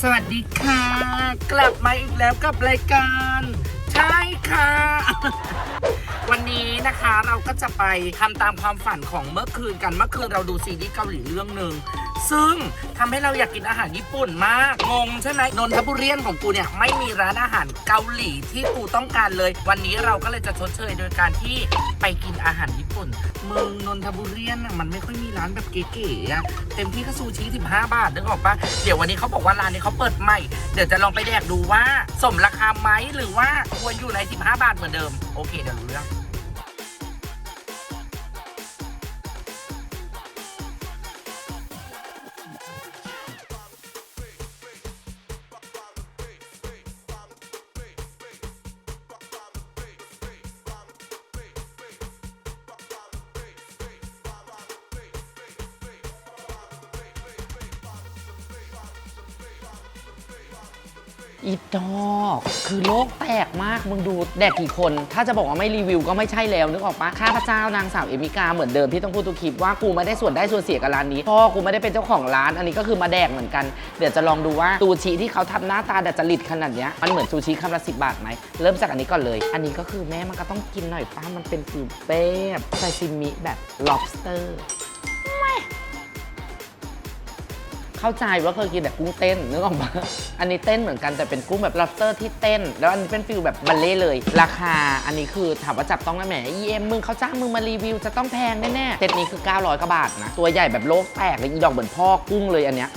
สวัสดีค่ะ กลับมาอีกแล้วกับรายการ ใช่ค่ะ วันนี้นะคะเราก็จะไปทำตามความฝันของเมื่อคืนกันเมื่อคืนเราดูซีรีส์เกาหลีเรื่องหนึ่ง ซึ่งทำให้เราอยากกินอาหารญี่ปุ่นมาก งงใช่ไหมนนทบุรีของกูเนี่ยไม่มีร้านอาหารเกาหลีที่กูต้องการเลย วันนี้เราก็เลยจะชดเชยโดยการที่ไปกินอาหารญี่ปุ่น เมืองนนทบุรีน่ะมันไม่ค่อยมีร้านแบบเก๋ๆอะเต็มที่ก็ซูชิ 15 บาทนึกออกปะเดี๋ยววันนี้เขาบอกว่าร้านนี้เขาเปิดใหม่ เดี๋ยวจะลองไปแดกดูว่าสมราคาไหมหรือว่าควรอยู่ใน 15 บาทเหมือนเดิม โอเคเดี๋ยวรู้เรื่อง อีดอกคือโลกแตกมากมึงดูแดกกี่คน ถ้าจะบอกว่าไม่รีวิวก็ไม่ใช่แล้วนึกออกปะข้าพเจ้านางสาวเอมิกาเหมือนเดิมที่ต้องพูดทุกคลิปว่ากูไม่ได้ส่วนได้ส่วนเสียกับร้านนี้พ่อกูไม่ได้เป็นเจ้าของร้านอันนี้ก็คือมาแดกเหมือนกัน เดี๋ยวจะลองดูว่าซูชิที่เขาทำหน้าตาดัดจริตขนาดเนี้ยมันเหมือนซูชิคำละสิบบาทไหมเริ่มจากอันนี้ก่อนเลย อันนี้ก็คือแม่มันก็ต้องกินหน่อยป้ามันเป็นฟิวเป๊บไซซิมิแบบ lobster เข้าใจว่าเคยกินแต่กุ้งเต้นนึกออกปะอันนี้เต้นเหมือนกันแต่เป็นกุ้งแบบ lobster ที่เต้น แล้วอันนี้เป็นฟิลแบบบัลเล่เลย ราคาอันนี้คือถามว่าจับต้องได้ไหมเอ็มมึงเขาจ้างมึงมารีวิวจะต้องแพงแน่ๆเซตนี้คือ 900กว่าบาทนะตัวใหญ่แบบโลกแตกเลยอีดอกเหมือนพ่อกุ้งเลยอันเนี้ย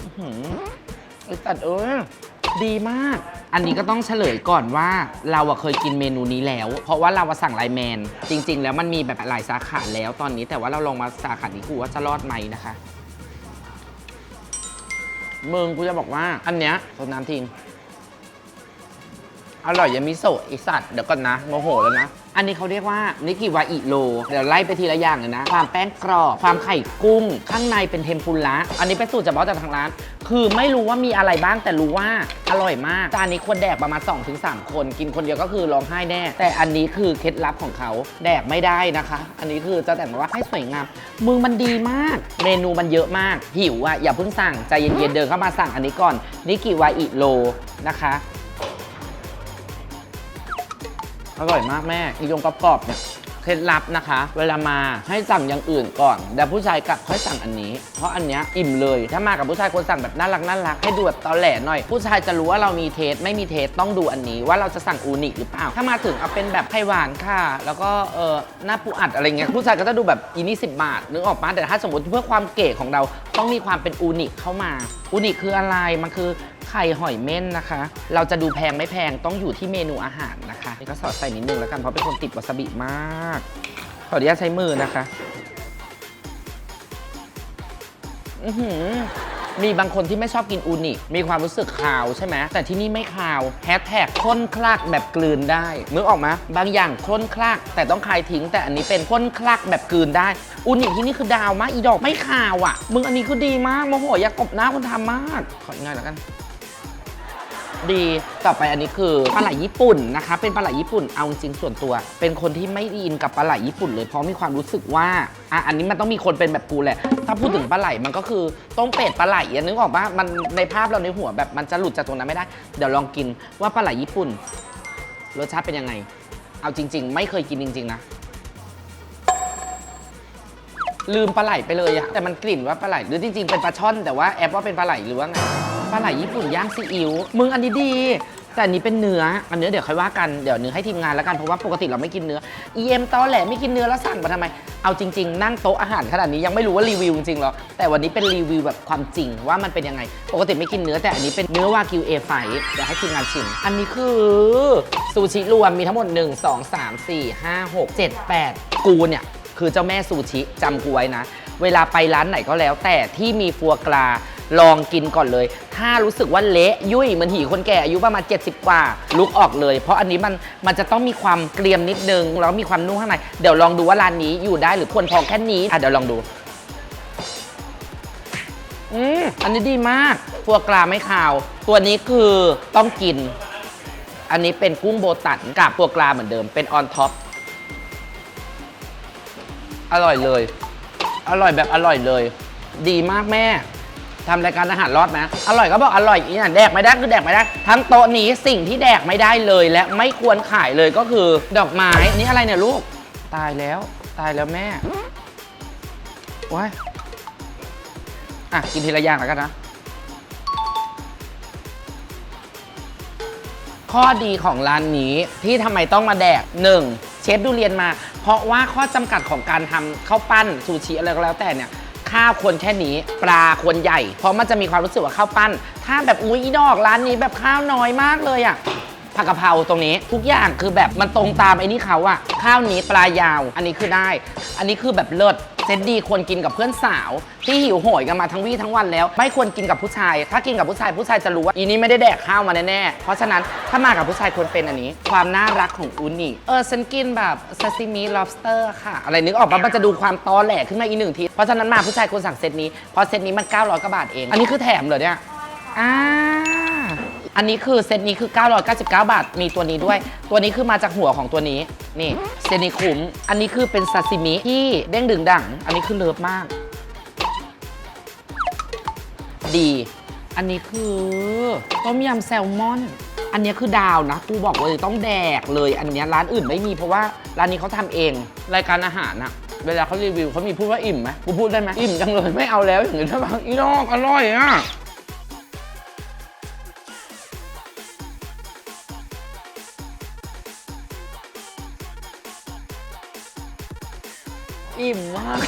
อื้อหือไอ้ตัดเอ้ยดีมาก อันนี้ก็ต้องเฉลยก่อนว่าเราอะเคยกินเมนูนี้แล้ว เพราะว่าเราอะสั่งไลน์แมน จริง ๆ แล้วมันมีแบบหลายสาขาแล้วตอนนี้ แต่ว่าเราลองมาสาขานี้กูว่าจะรอดไหมนะคะมึงกูจะบอกว่าอันเนี้ยโซดน้ำทิ้ง อร่อยยามิโซะไอสัตว์เดี๋ยวก่อนนะโมโหแล้วนะ อันนี้เขาเรียกว่านิกิวาอิโรเดี๋ยวไล่ไปทีละอย่างเลยนะ ความแป้งกรอบ ความไข่กุ้ง ข้างในเป็นเทมปุระอันนี้เป็นสูตรเฉพาะจากทางร้าน คือไม่รู้ว่ามีอะไรบ้างแต่รู้ว่าอร่อยมากจานนี้ควรแดกประมาณ 2-3 คน กินคนเดียวก็คือร้องไห้แน่ แต่อันนี้คือเคล็ดลับของเขาแดกไม่ได้นะคะ อันนี้คือจะแต่งมาว่าให้สวยงามมึงมันดีมาก เมนูมันเยอะมากหิวอะอย่าเพิ่งสั่งใจเย็นๆเดินเข้ามาสั่งอันนี้ก่อนนิกิวาอิโรนะคะ อร่อยมากแม่อียงกรอบๆเนี่ยเคล็ดลับนะคะ เวลามาให้สั่งอย่างอื่นก่อนเดี๋ยวผู้ชายกลับค่อยสั่งอันนี้ เพราะอันเนี้ยอิ่มเลย ถ้ามากับผู้ชายควรสั่งแบบน่ารักน่ารักให้ดูแบบตอแหลหน่อย ผู้ชายจะรู้ว่าเรามีเทสไม่มีเทสต้องดูอันนี้ ว่าเราจะสั่งอูนิหรือเปล่า ถ้ามาถึงเอาเป็นแบบไข่หวานค่ะ แล้วก็เออหน้าปูอัดอะไรเงี้ยผู้ชายก็จะดูแบบอีนี่สิบาทนึกออกปะแต่ถ้าสมมติเพื่อความเก๋ของเราต้องมีความเป็นอูนิเข้ามาอูนิคืออะไรมันคือ ไข่หอยเม่นนะคะ เราจะดูแพงไม่แพงต้องอยู่ที่เมนูอาหารนะคะนี่ก็สอดใส่นิดนึงแล้วกันเพราะเป็นคนติดวาซาบิมาก ขออนุญาตใช้มือนะคะ อือหือมีบางคนที่ไม่ชอบกินอูนิ มีความรู้สึกคาวใช่ไหม แต่ที่นี่ไม่คาวแฮชแท็กข้นคลักแบบกลืนได้นึกออกไหมบางอย่างข้นคลักแต่ต้องคายทิ้ง แต่อันนี้เป็นข้นคลักแบบกลืนได้ อูนิที่นี่คือดาวมาก อีดอกไม่คาวอะ มึงอันนี้คือดีมากโมโหอยากกบหน้าคนทำมาก ขออีกหน่อยแล้วกัน ดี ต่อไปอันนี้คือปลาไหลญี่ปุ่นนะคะ เป็นปลาไหลญี่ปุ่นเอาจริงๆส่วนตัว เป็นคนที่ไม่อินกับปลาไหลญี่ปุ่นเลยเพราะมีความรู้สึกว่าอะอันนี้มันต้องมีคนเป็นแบบกูแหละ ถ้าพูดถึงปลาไหลมันก็คือต้มเป็ดปลาไหลอะนึกออกปะมันในภาพเราในหัวแบบมันจะหลุดจากตรงนั้นไม่ได้ เดี๋ยวลองกินว่าปลาไหลญี่ปุ่น รสชาติเป็นยังไง เอาจริง ๆ ไม่เคยกินจริง ๆ นะลืมปลาไหลไปเลยอะแต่มันกลิ่นว่าปลาไหลหรือจริงๆเป็นปลาช่อนแต่ว่าแอปว่าเป็นปลาไหลหรือว่าไง ปลาไหลญี่ปุ่นย่างซีอิ๊วมึงอันนี้ดี แต่อันนี้เป็นเนื้อ อันเนื้อเดี๋ยวค่อยว่ากัน เดี๋ยวเนื้อให้ทีมงานแล้วกัน เพราะว่าปกติเราไม่กินเนื้อ EM ตอแหลไม่กินเนื้อแล้วสั่งมาทำไม เอาจริง ๆ นั่งโต๊ะอาหารขนาดนี้ยังไม่รู้ว่ารีวิวจริงๆหรอ แต่วันนี้เป็นรีวิวแบบความจริงว่ามันเป็นยังไง ปกติไม่กินเนื้อแต่อันนี้เป็นเนื้อวากิวเอไฟเดี๋ยวให้ทีมงานชิม อันนี้คือซูชิรวมมีทั้งหมด 1 2 3 4 5 6 7 8 กูเนี่ยคือเจ้าแม่ซูชิจำกูไว้นะ เวลาไปร้านไหนก็แล้ว แต่ที่มีฟัวกรา ลองกินก่อนเลย ถ้ารู้สึกว่าเละยุ่ยเหมือนหีคนแก่อายุประมาณ 70 กว่า ลุกออกเลย เพราะอันนี้มันมันจะต้องมีความเกรียมนิดนึงแล้วมีความนุ่มข้างในเดี๋ยวลองดูว่าร้านนี้อยู่ได้หรือควรพอแค่นี้อะเดี๋ยวลองดูอืมอันนี้ดีมากฟัวกราไม่คาว ตัวนี้คือต้องกิน อันนี้เป็นกุ้งโบตันกับฟัวกราเหมือนเดิม เป็นออนท็อป อร่อยเลย อร่อยแบบอร่อยเลย ดีมากแม่ ทำรายการอาหารรอดไหมอร่อยก็บอกอร่อยอีกอย่างแดกไม่ได้คือแดกไม่ได้ ทั้งโต๊ะนี้สิ่งที่แดกไม่ได้เลยและไม่ควรขายเลยก็คือดอกไม้นี่อะไรเนี่ยลูก ตายแล้ว ตายแล้วแม่ว้ายอะกินทีละอย่างแล้วกันนะ ข้อดีของร้านนี้ที่ทำไมต้องมาแดก 1. เชฟดูเรียนมา เพราะว่าข้อจำกัดของการทำข้าวปั้นซูชิอะไรก็แล้วแต่เนี่ย ข้าวควรแค่นี้ ปลาควรใหญ่ เพราะมันจะมีความรู้สึกว่าข้าวปั้น ถ้าแบบอุ้ยดอกร้านนี้แบบข้าวน้อยมากเลยอะผักกะเพราตรงนี้ทุกอย่างคือแบบมันตรงตามไอ้นี่เขาอะข้าวนี้ปลายาว อันนี้คือได้ อันนี้คือแบบเลิศ เซตดีควรกินกับเพื่อนสาว ที่หิวโหยกันมาทั้งวี่ทั้งวันแล้ว ไม่ควรกินกับผู้ชาย ถ้ากินกับผู้ชายผู้ชายจะรู้ว่าอีนี้ไม่ได้แดกข้าวมาแน่ๆเพราะฉะนั้นถ้ามากับผู้ชายควรเป็นอันนี้ ความน่ารักของอุนิเออฉันกินแบบซาซิมิ lobster ค่ะ อะไรนึกออกปะมันจะดูความตอแหลขึ้นมาอีกหนึ่งทีเพราะฉะนั้นมาผู้ชายควรสั่งเซตนี้เพราะเซตนี้มัน900กว่าบาทเอง อันนี้คือแถมเหรอเนี่ยอ่า อันนี้คือเซตนี้คือ 999 บาท มีตัวนี้ด้วย ตัวนี้คือมาจากหัวของตัวนี้ นี่เซตนี้คุ้ม อันนี้คือเป็นซาซิมิที่เด้งดึงดัง อันนี้คือเลิฟมาก ดี อันนี้คือต้มยำแซลมอน อันนี้คือดาวนะ กูบอกเลยต้องแดกเลย อันนี้ร้านอื่นไม่มีเพราะว่าร้านนี้เขาทำเอง รายการอาหารอะเวลาเขารีวิวเขามีพูดว่าอิ่มไหมกูพูดได้ไหมอิ่มจังเลยไม่เอาแล้วอย่างนี้ถ้าบางอีนอกอร่อยอะ อิ่มมาก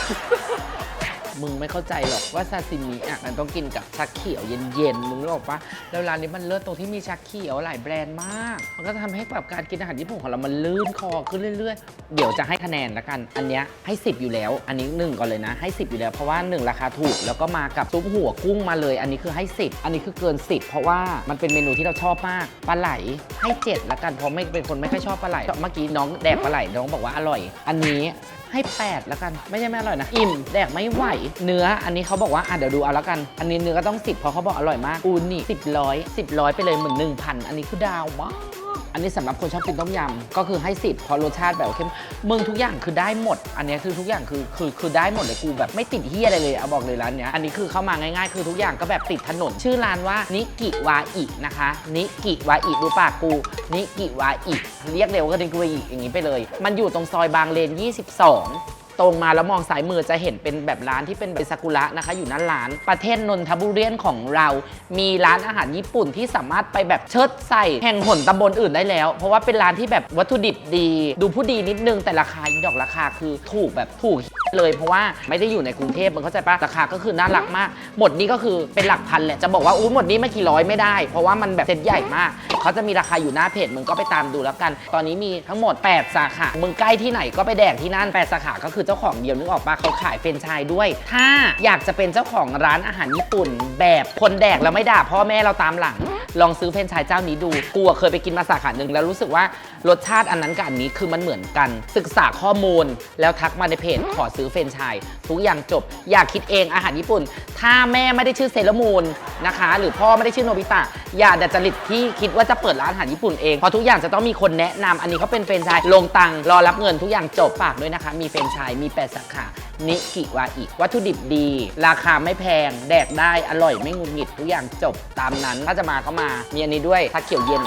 มึงไม่เข้าใจหรอกว่าซาซิมิอะมันต้องกินกับชาเขียวเย็นๆ มึงรู้ปะแล้วร้านนี้มันเลิศตรงที่มีชาเขียวหลายแบรนด์มาก มันก็จะทำให้แบบการกินอาหารญี่ปุ่นของเรา มันลื่นคอขึ้นเรื่อยๆ เดี๋ยวจะให้คะแนนละกัน อันเนี้ยให้ 10 อยู่แล้ว อันนี้1ก่อนเลยนะ ให้ 10 อยู่แล้วเพราะว่า 1 ราคาถูก แล้วก็มากับซุปหัวกุ้งมาเลย อันนี้คือให้ 10 อันนี้คือเกิน 10 เพราะว่ามันเป็นเมนูที่เราชอบมากปลาไหลให้ 7 ละกันเพราะไม่เป็นคนไม่ค่อยชอบปลาไหลเมื่อกี้น้องแดกปลาไหลน้องบอกว่าอร่อย อันนี้ ให้ 8 แล้วกัน ไม่ใช่ไม่อร่อยนะ อิ่มแดกไม่ไหว เนื้ออันนี้เขาบอกว่าอะเดี๋ยวดูเอาแล้วกัน อันนี้เนื้อก็ต้อง 10 เพราะเขาบอกอร่อยมากอูนี่10ร้อย10ร้อยไปเลยเหมือน1,000 อันนี้คือดาวมาก อันนี้สำหรับคนชอบกินต้มยำก็คือให้10เพราะรสชาติแบบเข้มมึงทุกอย่างคือได้หมด อันนี้คือทุกอย่างคือคือคือได้หมดเลยกูแบบไม่ติดเฮียอะไรเลยเอาบอกเลยร้านเนี้ยอันนี้คือเข้ามาง่ายๆ คือทุกอย่างก็แบบติดถนน ชื่อร้านว่านิกิวาอินะคะ นิกิวาอิดูปากกูนิกิวาอิเรียกเร็วก็นิกิวาอิอย่างนี้ไปเลย มันอยู่ตรงซอยบางเลน 22 ตรงมาแล้วมองซ้ายมือจะเห็นเป็นแบบร้านที่เป็นเป็นซากุระนะคะ อยู่หนั่นร้านประเทศนนทบุรีของเรา มีร้านอาหารญี่ปุ่นที่สามารถไปแบบเชิดใส่แห่งหนตำบลอื่นได้แล้ว เพราะว่าเป็นร้านที่แบบวัตถุดิบดี ดูผู้ดีนิดนึงแต่ราคาอีดอกราคาคือถูกแบบถูก เลยเพราะว่าไม่ได้อยู่ในกรุงเทพมึงเข้าใจปะราคาก็คือน่ารักมาก หมดนี้ก็คือเป็นหลักพันแหละจะบอกว่าอู้หมดนี้ไม่กี่ร้อยไม่ได้ เพราะว่ามันแบบเซ็ตใหญ่มากเขาจะมีราคาอยู่หน้าเพจมึงก็ไปตามดูแล้วกัน ตอนนี้มีทั้งหมด 8 สาขามึงใกล้ที่ไหนก็ไปแดกที่นั่น8สาขาก็คือเจ้าของเดียวนึกออกปะเขาขายเฟรนไชส์ด้วย ถ้าอยากจะเป็นเจ้าของร้านอาหารญี่ปุ่น แบบคนแดกแล้วไม่ด่าพ่อแม่เราตามหลัง ลองซื้อเฟรนไชส์เจ้านี้ดูกูอะเคยไปกินมาสาขาหนึ่งแล้วรู้สึกว่ารสชาติอันนั้นกับอันนี้คือมันเหมือนกัน ศึกษาข้อมูลแล้วทักมาในเพจขอซื้อเฟรนไชส์ทุกอย่างจบ อยากคิดเองอาหารญี่ปุ่น ถ้าแม่ไม่ได้ชื่อเซเลอร์มูนนะคะ หรือพ่อไม่ได้ชื่อโนบิตะอย่าดัดจริตที่คิดว่าจะเปิดร้านอาหารญี่ปุ่นเองเพราะทุกอย่างจะต้องมีคนแนะนำอันนี้เขาเป็นเฟรนไชส์ลงตังค์รอรับเงินทุกอย่างจบฝากด้วยนะคะ มีเฟรนไชส์มี8สาขา นิกิวาอิวัตถุดิบดี ราคาไม่แพง แดกได้อร่อยไม่งุนงิดทุกอย่างจบตามนั้นถ้าจะมาก็มา มีอันนี้ด้วยชาเขียวเย็น